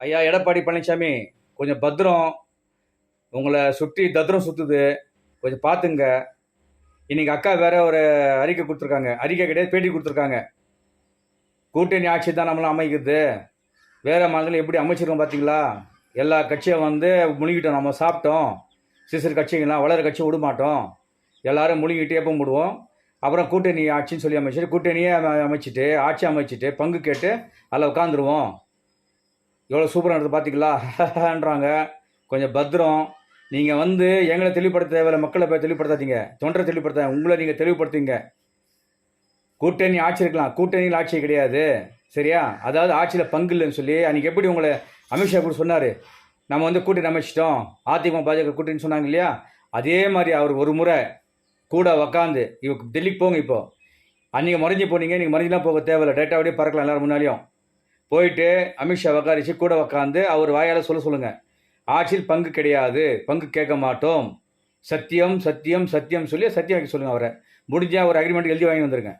ஐயா எடப்பாடி பழனிசாமி கொஞ்சம் பத்திரம். உங்களை சுற்றி தத்திரம் சுற்றுது கொஞ்சம் பார்த்துங்க. இன்றைக்கி அக்கா வேற ஒரு அறிக்கை கொடுத்துருக்காங்க. அறிக்கை கிடையாது பேட்டி கொடுத்துருக்காங்க. கூட்டணி ஆட்சி தான் நம்மளாம் அமைக்கிறது வேறு மாநிலம் எப்படி அமைச்சிருக்கோம் பார்த்தீங்களா எல்லா கட்சியும் வந்து முழுகிட்டோம். நம்ம சாப்பிட்டோம். சிசிறு கட்சிங்களாம் வளர கட்சி விட மாட்டோம் எல்லாரும் முழுகிட்டு எப்போ விடுவோம் அப்புறம் கூட்டணி ஆட்சின்னு சொல்லி அமைச்சிட்டு கூட்டணியே அமைச்சிட்டு ஆட்சி அமைச்சிட்டு பங்கு கேட்டு அதில் உட்காந்துருவோம் எவ்வளோ சூப்பராக இருந்தது பார்த்தீங்களான்றாங்க கொஞ்சம் பத்திரம். நீங்கள் வந்து எங்களை தெளிவுபடுத்த தேவையில்ல மக்களை போய் தெளிவுபடுத்தாதீங்க. தொண்டரை தெளிவுபடுத்த உங்களை நீங்கள் தெளிவுபடுத்துங்க. கூட்டணி ஆட்சி இருக்கலாம். கூட்டணியில் ஆட்சி கிடையாது. சரியா? அதாவது ஆட்சியில் பங்கு இல்லைன்னு சொல்லி அன்றைக்கி எப்படி உங்களை அமித்ஷா கூட சொன்னார். நம்ம வந்து கூட்டணி அமைச்சிட்டோம். அதிமுக பாஜக கூட்டணி சொன்னாங்க இல்லையா? அதே மாதிரி அவர் ஒரு முறை கூட உக்காந்து இவ டெல்லிக்கு போங்க இப்போது அன்றைக்கி மறைஞ்சு போனீங்க நீங்கள் மறைஞ்சுலாம் போக தேவையில்லை. டேட்டா அப்படியே பறக்கலாம் எல்லோரும் முன்னாடியும். போயிட்டு அமித்ஷா உக்காரிச்சு கூட உக்காந்து அவர் வாயால் சொல்ல சொல்லுங்கள் ஆட்சியில் பங்கு கிடையாது பங்கு கேட்க மாட்டோம். சத்தியம் சத்தியம் சத்தியம் சொல்லி சத்தியம் வைக்க சொல்லுங்கள் அவரை. முடிஞ்சால் ஒரு அக்ரிமெண்ட் எழுதி வாங்கி வந்துருங்க.